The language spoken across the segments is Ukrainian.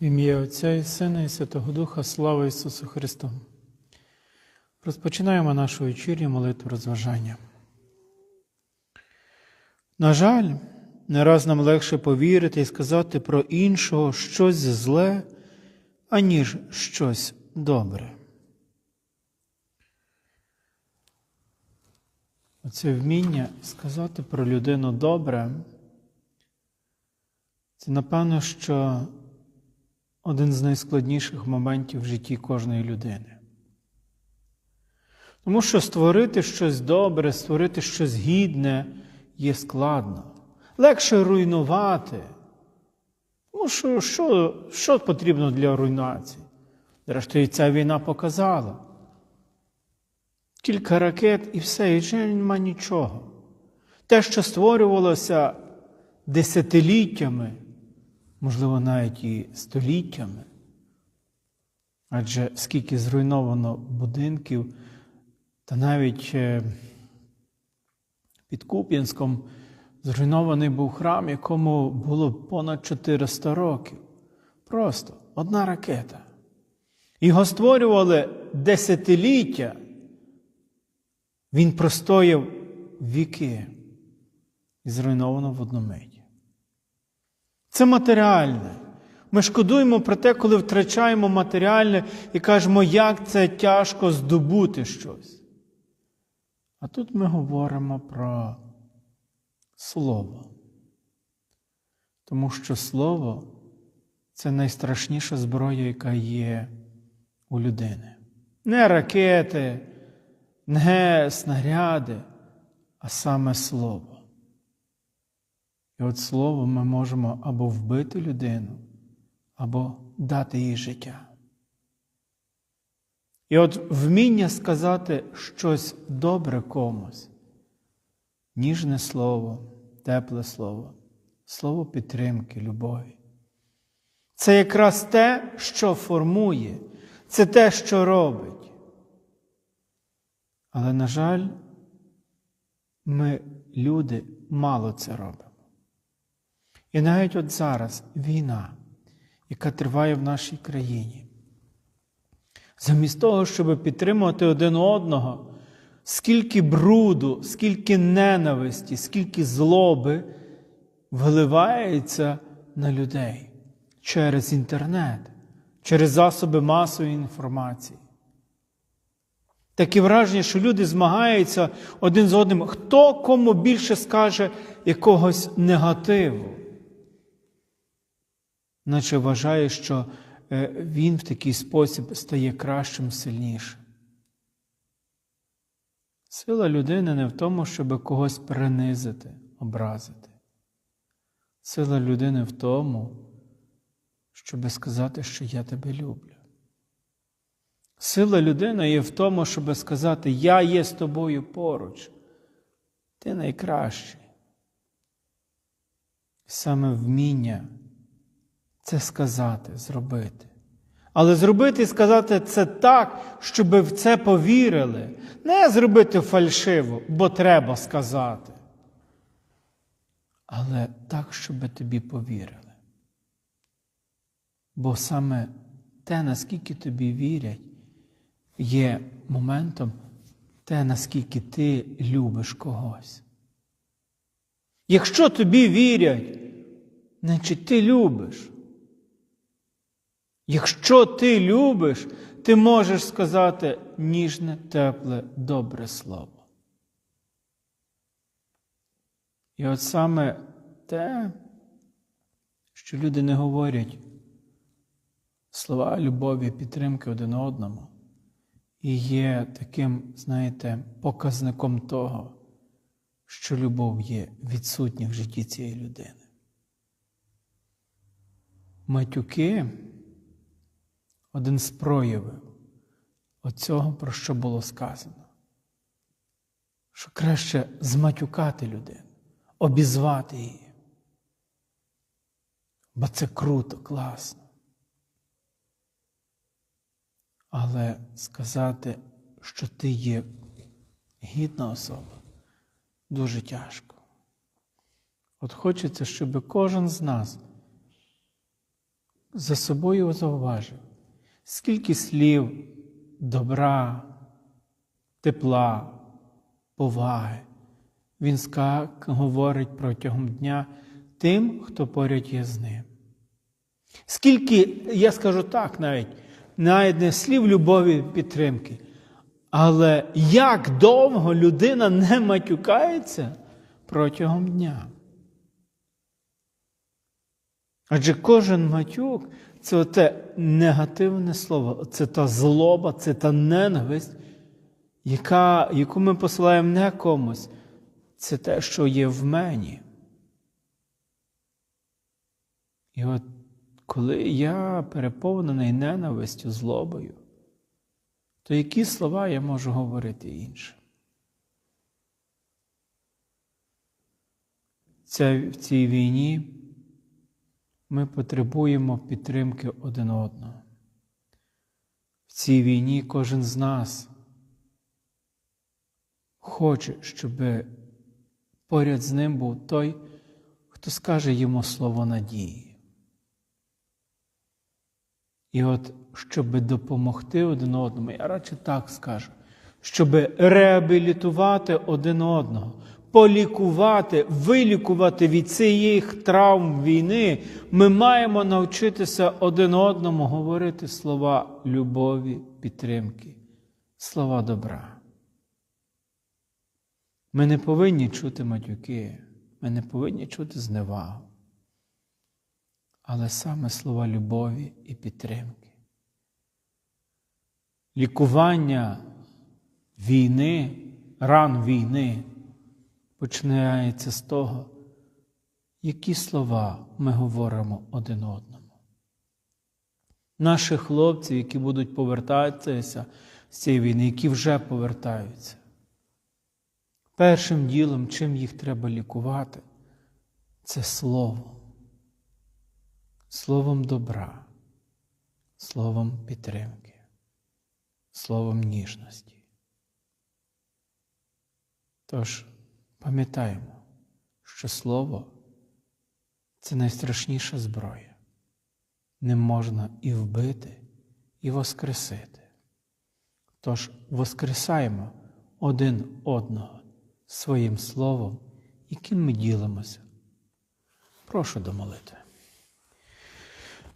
В ім'я Отця і Сина і Святого Духа, слава Ісусу Христу. Розпочинаємо нашу вечірню молитву розважання. На жаль, не раз нам легше повірити і сказати про іншого щось зле, аніж щось добре. Оце вміння сказати про людину добре, це напевно, що один з найскладніших моментів в житті кожної людини. Тому що створити щось добре, створити щось гідне є складно. Легше руйнувати. Тому що що, що потрібно для руйнації? Зрештою, ця війна показала. Кілька ракет і все, і вже нема нічого. Те, що створювалося десятиліттями, можливо, навіть і століттями. Адже скільки зруйновано будинків, та навіть е, під Куп'янськом зруйнований був храм, якому було понад 400 років. Просто одна ракета. Його створювали десятиліття. Він простояв віки і зруйновано в одну мить. Це матеріальне. Ми шкодуємо про те, коли втрачаємо матеріальне і кажемо, як це тяжко здобути щось. А тут ми говоримо про слово. Тому що слово це найстрашніша зброя, яка є у людини. Не ракети, не снаряди, а саме слово. І от слово ми можемо або вбити людину, або дати їй життя. І от вміння сказати щось добре комусь, ніжне слово, тепле слово, слово підтримки, любові. Це якраз те, що формує, це те, що робить. Але, на жаль, ми, люди, мало це робимо. І навіть от зараз війна, яка триває в нашій країні, замість того, щоб підтримувати один одного, скільки бруду, скільки ненависті, скільки злоби виливається на людей через інтернет, через засоби масової інформації. Таке враження, що люди змагаються один з одним, хто кому більше скаже якогось негативу. Наче вважає, що е, він в такий спосіб стає кращим, сильнішим. Сила людини не в тому, щоб когось принизити, образити. Сила людини в тому, щоб сказати, що я тебе люблю. Сила людини є в тому, щоб сказати, я є з тобою поруч. Ти найкращий. Саме вміння це сказати, зробити. Але зробити і сказати це так, щоб в це повірили. Не зробити фальшиво, бо треба сказати. Але так, щоб тобі повірили. Бо саме те, наскільки тобі вірять, є моментом те, наскільки ти любиш когось. Якщо тобі вірять, значить ти любиш. Якщо ти любиш, ти можеш сказати ніжне, тепле, добре слово. І от саме те, що люди не говорять слова любові, підтримки один одному, і є таким, знаєте, показником того, що любов є відсутня в житті цієї людини. Матюки один з проявів оцього, про що було сказано. Що краще зматюкати людину, обізвати її. Бо це круто, класно. Але сказати, що ти є гідна особа, дуже тяжко. От хочеться, щоб кожен з нас за собою зауважив, скільки слів добра, тепла, поваги він говорить протягом дня тим, хто поряд є з ним. Скільки, я скажу так навіть, навіть не слів любові підтримки, але як довго людина не матюкається протягом дня. Адже кожен матюк це те негативне слово, це та злоба, це та ненависть, яка, яку ми посилаємо не комусь, це те, що є в мені. І от коли я переповнений ненавистю, злобою, то які слова я можу говорити іншим? Це, в цій війні ми потребуємо підтримки один одного. В цій війні кожен з нас хоче, щоб поряд з ним був той, хто скаже йому слово надії. І от, щоб допомогти один одному, я радше так скажу, щоб реабілітувати один одного, полікувати, вилікувати від цих травм війни, ми маємо навчитися один одному говорити слова любові, підтримки, слова добра. Ми не повинні чути матюки, ми не повинні чути зневагу, але саме слова любові і підтримки. Лікування війни, ран війни починається з того, які слова ми говоримо один одному. Наших хлопців, які будуть повертатися з цієї війни, які вже повертаються. Першим ділом, чим їх треба лікувати, це слово, словом добра, словом підтримки, словом ніжності. Тож пам'ятаємо, що слово це найстрашніша зброя. Не можна і вбити, і воскресити. Тож воскресаємо один одного своїм словом, яким ми ділимося. Прошу до молитви.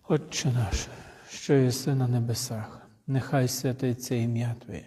Отче наш, що єси на небесах, нехай святиться ім'я Твоє,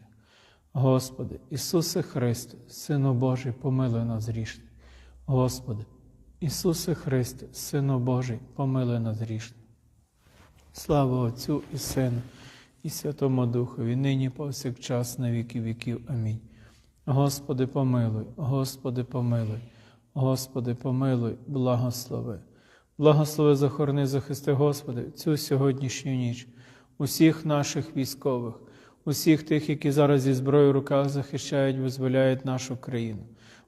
Господи, Ісусе Христе, Сино Божий, помилуй нас грішне. Господи, Ісусе Христе, Сино Божий, помилуй нас грішне. Слава Отцю і Сину, і Святому Духові, нині повсякчас, на віки віків. Амінь. Господи, помилуй, Господи, помилуй, Господи, помилуй, благослови. Благослови, захорони, захисти, Господи, цю сьогоднішню ніч, усіх наших військових, усіх тих, які зараз зі зброєю в руках захищають, визволяють нашу країну.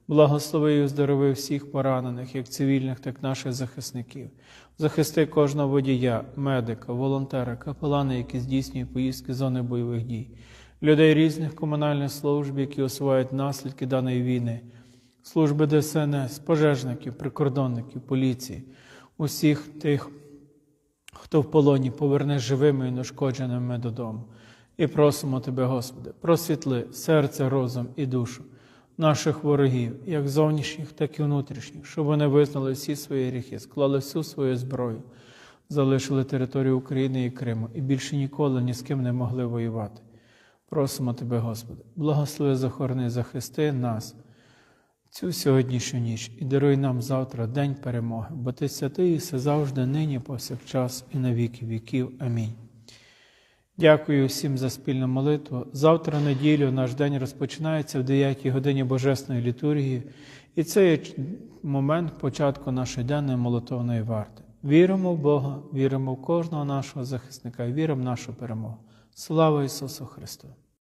Благослови і оздорови всіх поранених, як цивільних, так і наших захисників. Захисти кожного водія, медика, волонтера, капелана, які здійснюють поїздки з зони бойових дій людей різних комунальних служб, які усувають наслідки даної війни, служби ДСНС, пожежників, прикордонників, поліції, усіх тих, хто в полоні поверне живими і нешкодженими додому. І просимо Тебе, Господи, просвітли серце, розум і душу наших ворогів, як зовнішніх, так і внутрішніх, щоб вони визнали всі свої гріхи, склали всю свою зброю, залишили територію України і Криму і більше ніколи ні з ким не могли воювати. Просимо Тебе, Господи, благослови, захорони, захисти нас цю сьогоднішню ніч і даруй нам завтра день перемоги, бо Ти святий і все завжди, нині, повсякчас і на віки віків. Амінь. Дякую всім за спільну молитву. Завтра, неділю, наш день розпочинається в 9 годині Божесної літургії, і це є момент початку нашої денної молитовної варти. Віримо в Бога, віримо в кожного нашого захисника, віримо в нашу перемогу. Слава Ісусу Христу!